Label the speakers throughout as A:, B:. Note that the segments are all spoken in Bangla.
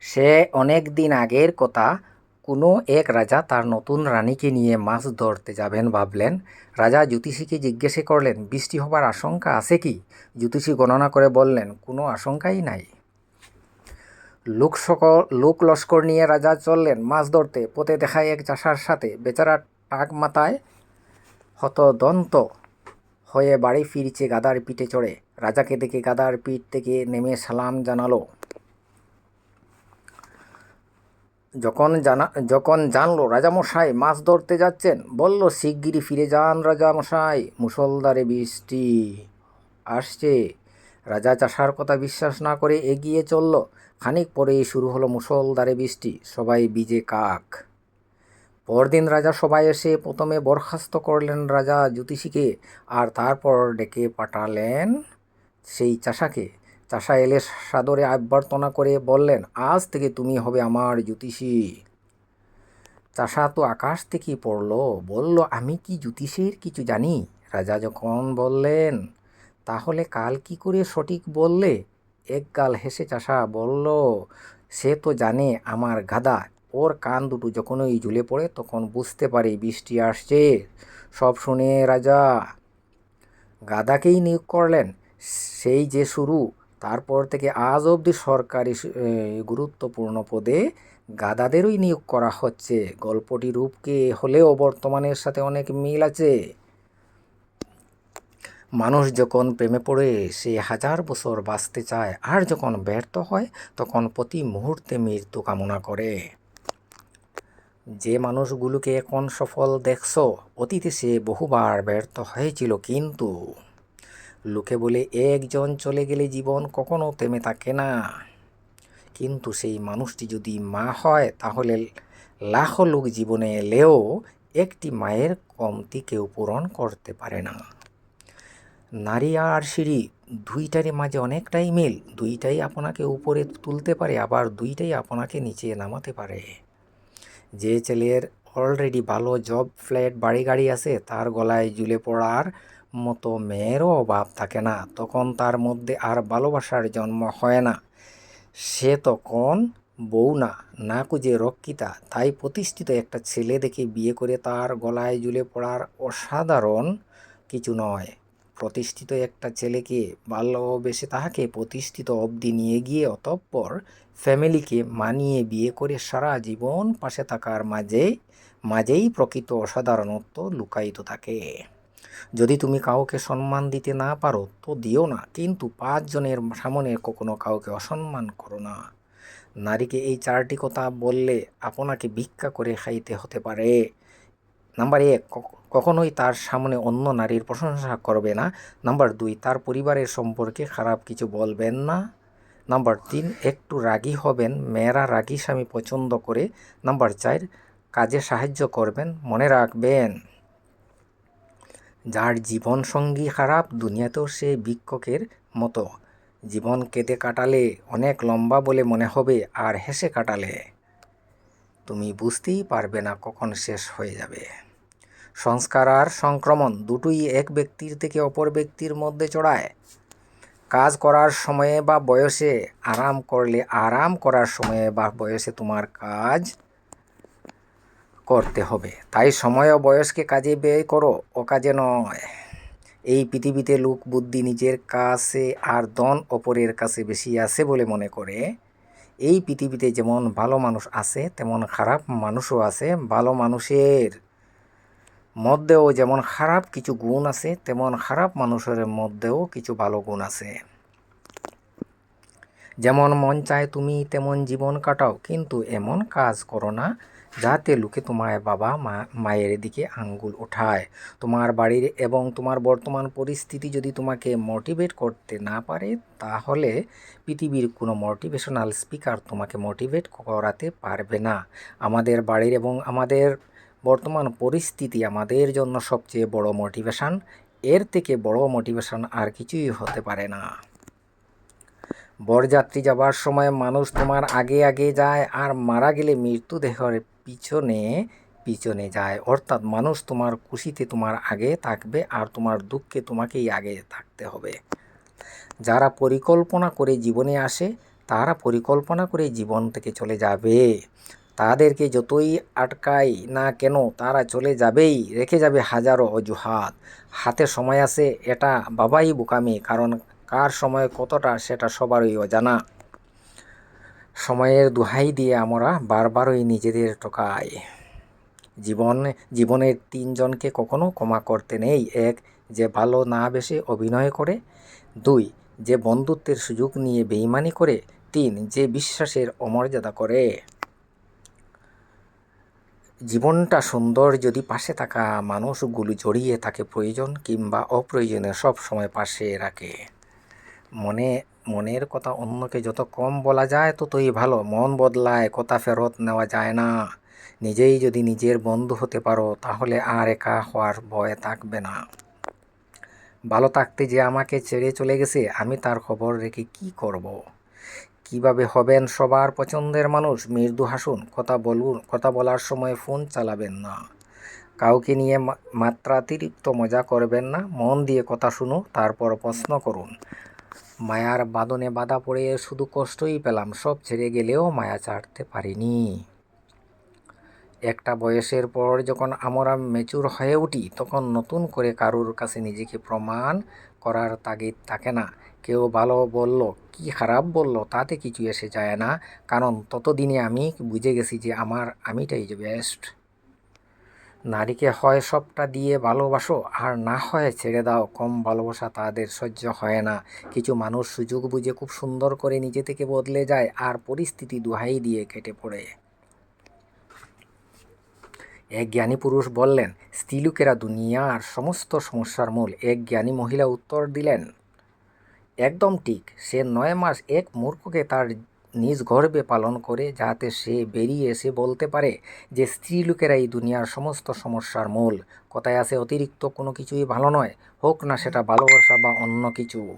A: সে অনেক দিন আগের কথা। কোনো এক রাজা তার নতুন রানীকে নিয়ে মাছ ধরতে যাবেন ভাবলেন। রাজা জ্যোতিষীকে জিজ্ঞেসে করলেন, বৃষ্টি হবার আশঙ্কা আছে কি? জ্যোতিষী গণনা করে বললেন, কোনো আশঙ্কাই নাই। লোক সকল, লোক লস্কর নিয়ে রাজা চললেন মাছ ধরতে। পথে দেখায় এক চাষার সাথে বেচারা টাক মাথায় হতদন্ত হয়ে বাড়ি ফিরছে গাদার পিঠে চড়ে। রাজাকে দেখে গাদার পিঠ থেকে নেমে সালাম জানালো। যখন জানা, যখন জানলো রাজামশাই মাছ ধরতে যাচ্ছেন, বলল, শিগগিরই ফিরে যান রাজামশাই মুসলধারে বৃষ্টি আসছে। রাজা চাষার কথা বিশ্বাস না করে এগিয়ে চলল। খানিক পরেই শুরু হলো মুসলধারে বৃষ্টি, সবাই বিজে কাক। পরদিন রাজা সবাই এসে প্রথমে বরখাস্ত করলেন রাজা জ্যোতিষীকে, আর তারপর ডেকে পাঠালেন সেই চাষাকে। চাষা এলে সাদরে অভ্যর্থনা করে বললেন, আজ থেকে তুমি হবে আমার জ্যোতিষী। চাষা তো আকাশ থেকে পড়ল, বলল, আমি কি জ্যোতিষীর কিছু জানি? রাজা যখন বললেন, তাহলে কাল কি করে সঠিক বললে? এক গাল হেসে চাষা বলল, সে তো জানে আমার গাদা। ওর কান দুটো যখনই ঝুলে পড়ে তখন বুঝতে পারে বৃষ্টি আসছে। সব শুনে রাজা গাদাকেই নিয়োগ করলেন। সেই যে শুরু তারপর থেকে আজ অবধি সরকারি গুরুত্বপূর্ণ পদে গাদাদেরই নিয়োগ করা হচ্ছে। গল্পটি রূপকে হলেও বর্তমানের সাথে অনেক মিল আছে। মানুষ যখন প্রেমে পড়ে, সে হাজার বছর বাঁচতে চায়। আর যখন ব্যর্থ হয়, তখন প্রতি মুহূর্তে মৃত্যু কামনা করে। যে মানুষগুলোকে এখন সফল দেখছ, অতীতে সে বহুবার ব্যর্থ হয়েছিল কিন্তু লোকে বলে, একজন চলে গেলে জীবন কখনো থেমে থাকে না। কিন্তু সেই মানুষটি যদি মা হয়, তাহলে লাখো লোক জীবনে এলেও একটি মায়ের কমতি কেউ পূরণ করতে পারে না। নারী আর সিঁড়ি দুইটারই মাঝে অনেকটাই মিল। দুইটাই আপনাকে উপরে তুলতে পারে, আবার দুইটাই আপনাকে নিচে নামাতে পারে। যে ছেলের অলরেডি ভালো জব ফ্ল্যাট বাড়ি গাড়ি আছে, তার গলায় ঝুলে পড়ার মতো মেয়েরও অভাব থাকে না, তখন তার মধ্যে আর ভালোবাসার জন্ম হয় না। সে তখন বউ না না কুজে রক্ষিতা। তাই প্রতিষ্ঠিত একটা ছেলে দেখে বিয়ে করে তার গলায় জুলে পড়ার অসাধারণ কিছু নয়। প্রতিষ্ঠিত একটা ছেলেকে ভালোবেসে তাহাকে প্রতিষ্ঠিত অবধি নিয়ে গিয়ে অতঃপর ফ্যামিলিকে মানিয়ে বিয়ে করে সারা জীবন পাশে থাকার মাঝে, মাঝেই প্রকৃত অসাধারণত্ব লুকায়িত থাকে। যদি তুমি কাউকে সম্মান দিতে না পারো, তো দিও না। কিন্তু পাঁচজনের সামনে কখনো কাউকে অসম্মান করো না। নারীকে এই চারটি কথা বললে আপনাকে ভিক্ষা করে খাইতে হতে পারে। নাম্বার এক কখনোই তার সামনে অন্য নারীর প্রশংসা করবে না। নাম্বার দুই, তার পরিবারের সম্পর্কে খারাপ কিছু বলবেন না। নাম্বার তিন, একটু রাগী হবেন, মেয়েরা রাগী স্বামী পছন্দ করে। নাম্বার চার, কাজে সাহায্য করবেন, মনে রাখবেন। যার জীবন সঙ্গী খারাপ, দুনিয়াতেও সে ভিক্ষকের মতো। জীবন কেঁদে কাটালে অনেক লম্বা বলে মনে হবে, আর হেসে কাটালে। তুমি বুঝতেই পারবে না কখন শেষ হয়ে যাবে। সংস্কার আর সংক্রমণ দুটোই এক ব্যক্তির থেকে অপর ব্যক্তির মধ্যে চড়ায়। কাজ করার সময়ে বা বয়সে, আরাম করলে, আরাম করার সময়ে বা বয়সে তোমার কাজ করতে হবে। তাই সময় ও বয়সকে কাজে ব্যয় করো, ও কাজে নয়। এই পৃথিবীতে লোক বুদ্ধি নিজের কাছে আর দন অপরের কাছে বেশি আছে বলে মনে করে। এই পৃথিবীতে যেমন ভালো মানুষ আছে, তেমন খারাপ মানুষও আছে। ভালো মানুষের মধ্যেও যেমন খারাপ কিছু গুণ আছে, তেমন খারাপ মানুষের মধ্যেও কিছু ভালো গুণ আছে। যেমন মন চায় তুমি তেমন জীবন কাটাও, কিন্তু এমন কাজ করো না যাতে লোকে তোমার বাবা মা, মায়ের দিকে আঙ্গুল ওঠায়। তোমার বাড়ির এবং তোমার বর্তমান পরিস্থিতি যদি তোমাকে মোটিভেট করতে না পারে, তাহলে পৃথিবীর কোনো মোটিভেশনাল স্পিকার তোমাকে মোটিভেট করাতে পারবে না। আমাদের বাড়ির এবং আমাদের বর্তমান পরিস্থিতি আমাদের জন্য সবচেয়ে বড় মোটিভেশন এর থেকে বড় মোটিভেশন আর কিছুই হতে পারে না। বরযাত্রী যাবার সময় মানুষ তোমার আগে আগে যায় আর মারা গেলে মৃত্যুদেহের পিছনে পিছনে যায়। অর্থাৎ মানুষ তোমার খুশিতে তোমার আগে থাকবে আর তোমার দুঃখে তোমাকেই আগে থাকতে হবে। যারা পরিকল্পনা করে জীবনে আসে, তারা পরিকল্পনা করে জীবন থেকে চলে যাবে। তাদেরকে যতই আটকাই না কেন, তারা চলে যাবেই। রেখে যাবে হাজারো অজুহাত। হাতে সময় আছে, এটা বাবাই বোকামি, কারণ কার সময় কতটা, সেটা সবারই অজানা। সময়ের দোহাই দিয়ে আমরা বারবারই নিজেদের ঠকাই। জীবন, জীবনের তিনজনকে কখনো ক্ষমা করতে নেই। এক, যে ভালো না বেশে অভিনয় করে। দুই, যে বন্ধুত্বের সুযোগ নিয়ে বেইমানি করে। তিন, যে বিশ্বাসের অমর্যাদা করে। জীবনটা সুন্দর যদি পাশে থাকা মানুষগুলো জড়িয়ে থাকে প্রয়োজন কিংবা অপ্রয়োজনে সব সময় পাশে রাখে। মনে মনের কথা অন্যকে যত কম বলা যায় ততই ভালো। মন বদলায়, কথা ফেরত নেওয়া যায় না। নিজেই যদি নিজের বন্ধু হতে পারো, তাহলে আর একা হওয়ার ভয় থাকবে না। ভালো থাকতে যে আমাকে ছেড়ে চলে গেছে, আমি তার খবর রেখে কি করব। কীভাবে হবেন সবার পছন্দের মানুষ? মৃদু হাসুন, কথা বলুন, কথা বলার সময় ফোন চালাবেন না। কাউকে নিয়ে মাত্রাতিরিক্ত মজা করবেন না। মন দিয়ে কথা শুনুন, তারপর প্রশ্ন করুন। মায়ার বাদনে বাধা পড়ে শুধু কষ্টই পেলাম, সব ছেড়ে গেলেও মায়া ছাড়তে পারিনি। একটা বয়সের পর যখন আমরা মেচুর হয়ে উঠি, তখন নতুন করে কারুর কাছে নিজেকে প্রমাণ করার তাগিদ থাকে না। কেউ ভালো বলল, কি খারাপ বলল, তাতে কিছু এসে যায় না। কারণ ততদিনে আমি বুঝে গেছি যে আমার, আমিটাই যে বেস্ট নারীকে হয় সবটা দিয়ে ভালোবাসো আর না হয় ছেড়ে দাও। কম ভালোবাসা তাদের সহ্য হয় না। কিছু মানুষ সুযোগ বুঝে খুব সুন্দর করে নিজে থেকে বদলে যায় আর পরিস্থিতি দুহাই দিয়ে কেটে পড়ে। এক জ্ঞানী পুরুষ বললেন স্ত্রীলোকেরা দুনিয়ার সমস্ত সমস্যার মূল। এক জ্ঞানী মহিলা উত্তর দিলেন, একদম ঠিক। সে নয় মাস এক মূর্খকে তার নিজ গর্বে পালন করে যাতে সে বেরিয়ে এসে বলতে পারে যে স্ত্রীলোকেরা এই দুনিয়ার সমস্ত সমস্যার মূল। কথায় আছে, অতিরিক্ত কোনো কিছুই ভালো নয়। হোক না সেটা ভালোবাসা বা অন্য কিছু।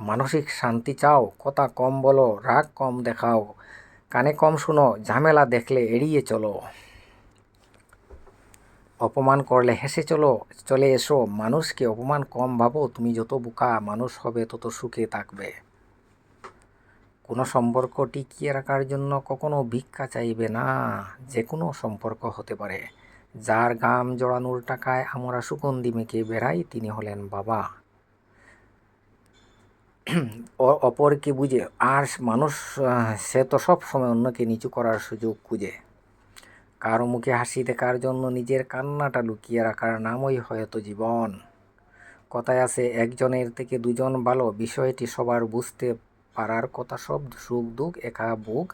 A: মানসিক শান্তি চাও। কথা কম বলো, রাগ কম দেখাও। কানে কম শুনো, ঝামেলা দেখলে এড়িয়ে চলো। অপমান করলে হেসে চলো, চলে এসো। মানুষকে অপমান কম ভাবো, তুমি যত বোকা মানুষ হবে, তত সুখে থাকবে। কোনো সম্পর্ক টিকিয়ে রাখার জন্য কখনো ভিক্ষা চাইবে না যে কোনো সম্পর্ক হতে পারে। যার গাম জড়ানোর টাকায় আমরা সুগন্ধি মেখে বেড়াই, তিনি হলেন বাবা। অপরকে বুঝে, আর মানুষ সে তো সব সময় অন্যকে নিচু করার সুযোগ খুঁজে। কারও মুখে হাসি দেখার জন্য নিজের কান্নাটা লুকিয়ে রাখার নামই হয়তো জীবন। কথায় আছে, একজনের থেকে দুজন ভালো, বিষয়টি সবার বুঝতে পারার কথা সব সুখ দুঃখ একা বুক।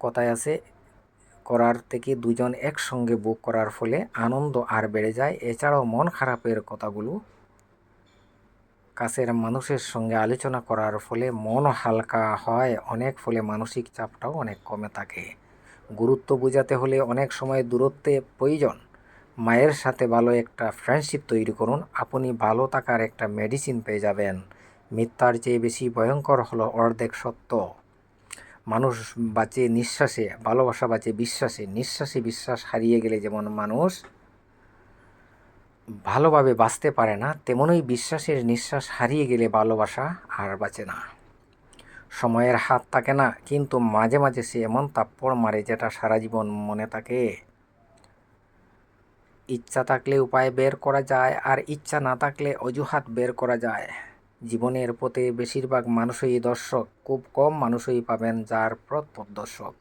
A: কথায় আছে, করার থেকে দুজন একসঙ্গে বুক করার ফলে আনন্দ আর বেড়ে যায়। এছাড়াও মন খারাপের কথাগুলো কাছের মানুষের সঙ্গে আলোচনা করার ফলে মন হালকা হয়। অনেক ফলে মানসিক চাপটাও অনেক কমে থাকে। গুরুত্ব বোঝাতে হলে অনেক সময় দূরত্বে প্রয়োজন। মায়ের সাথে ভালো একটা ফ্রেন্ডশিপ তৈরি করুন। আপনি ভালো থাকার একটা মেডিসিন পেয়ে যাবেন। মিথ্যার চেয়ে বেশি ভয়ঙ্কর হলো অর্ধেক সত্য। মানুষ বাঁচে নিঃশ্বাসে, ভালোবাসা বাঁচে বিশ্বাসে। নিঃশ্বাসে বিশ্বাস হারিয়ে গেলে যেমন মানুষ ভালোভাবে বাঁচতে পারে না, তেমনই বিশ্বাসের নিঃশ্বাস হারিয়ে গেলে ভালোবাসা আর বাঁচে না। সময়ের হাত থাকে না, কিন্তু মাঝে মাঝে সে এমন তাপ্পড় মারে যেটা সারা জীবন মনে থাকে। ইচ্ছা থাকলে উপায় বের করা যায় আর ইচ্ছা না থাকলে অজুহাত বের করা যায়। জীবনের পথে বেশিরভাগ মানুষই দর্শক খুব কম মানুষই পাবেন যার পথ দর্শক।